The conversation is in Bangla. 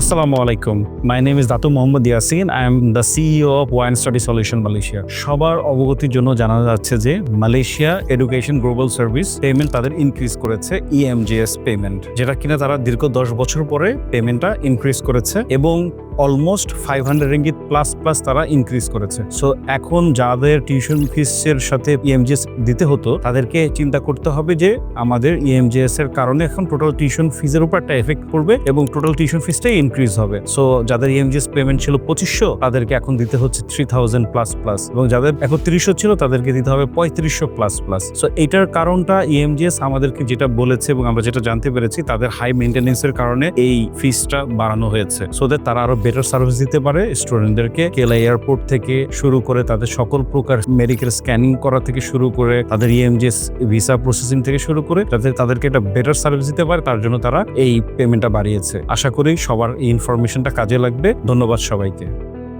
Assalamu আলাইকুম my name is Datu Mohammad Yasin I am the CEO of wine study solution Malaysia সবার অবগতির জন্য জানা যাচ্ছে যে Malaysia education global service payment তাদের ইনক্রিজ করেছে E ইএমজিএস পেমেন্ট যেটা কিনা তারা দীর্ঘ দশ বছর পরে পেমেন্টটা ইনক্রিজ করেছে এবং almost five hundred ringgit plus plus তারা ইনক্রিজ করেছে। সো এখন যাদের টিউশন ফিসের সাথে E ইএমজিএস দিতে হতো, তাদেরকে চিন্তা করতে হবে যে, আমাদের E ইএমজিএস এর কারণে এখন টোটাল টিউশন ফিজের উপর একটা এফেক্ট পড়বে এবং টোটাল টিউশন ফিসটাই ইনক্রিজ হবে। সো যাদের E ইএমজিএস পেমেন্ট ছিল পঁচিশশো, তাদেরকে এখন দিতে হচ্ছে থ্রি থাউজেন্ড প্লাস প্লাস এবং যাদের একত্রিশশো ছিল, তাদেরকে দিতে হবে পঁয়ত্রিশশো প্লাস প্লাস সো এটার কারণটা E ইএমজিএস আমাদেরকে যেটা বলেছে এবং আমরা যেটা জানতে পেরেছি, তাদের হাই মেনটেন্যান্সের কারণে এই ফিসটা বাড়ানো হয়েছে। সো দ্যাট তারা আরও বেটার সার্ভিস দিতে পারে। স্টুডেন্টদেরকে কেলা এয়ারপোর্ট থেকে শুরু করে তাদের সকল প্রকার মেডিকেল স্ক্যানিং করা থেকে শুরু করে তাদের ইএমজিএস ভিসা প্রসেসিং থেকে শুরু করে যাতে তাদেরকে একটা বেটার সার্ভিস দিতে পারে, তার জন্য তারা এই পেমেন্টটা বাড়িয়েছে। আশা করি সবার এই ইনফরমেশনটা কাজে লাগবে। ধন্যবাদ সবাইকে।